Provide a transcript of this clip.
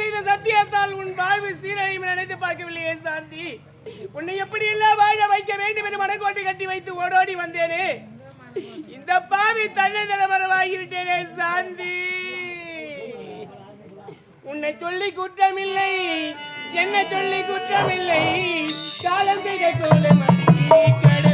செய்த சத்தியத்தால் உன் வாழ்வு சீரழியும் நினைத்து பார்க்கவில்லையே சாந்தி. உன்னை எப்படி எல்லாம் வாழ வைக்க வேண்டும் என்று மனக்கோட்டை கட்டி வைத்து ஓடோடி வந்தேனே. இந்த பாவி தன்னை நிலவரவாகிவிட்டேனே சாந்தி. உன்னை சொல்லி குற்றமில்லை என்ன சொல்லி குற்றமில்லை. காலம் செய்த கோலம் கடல்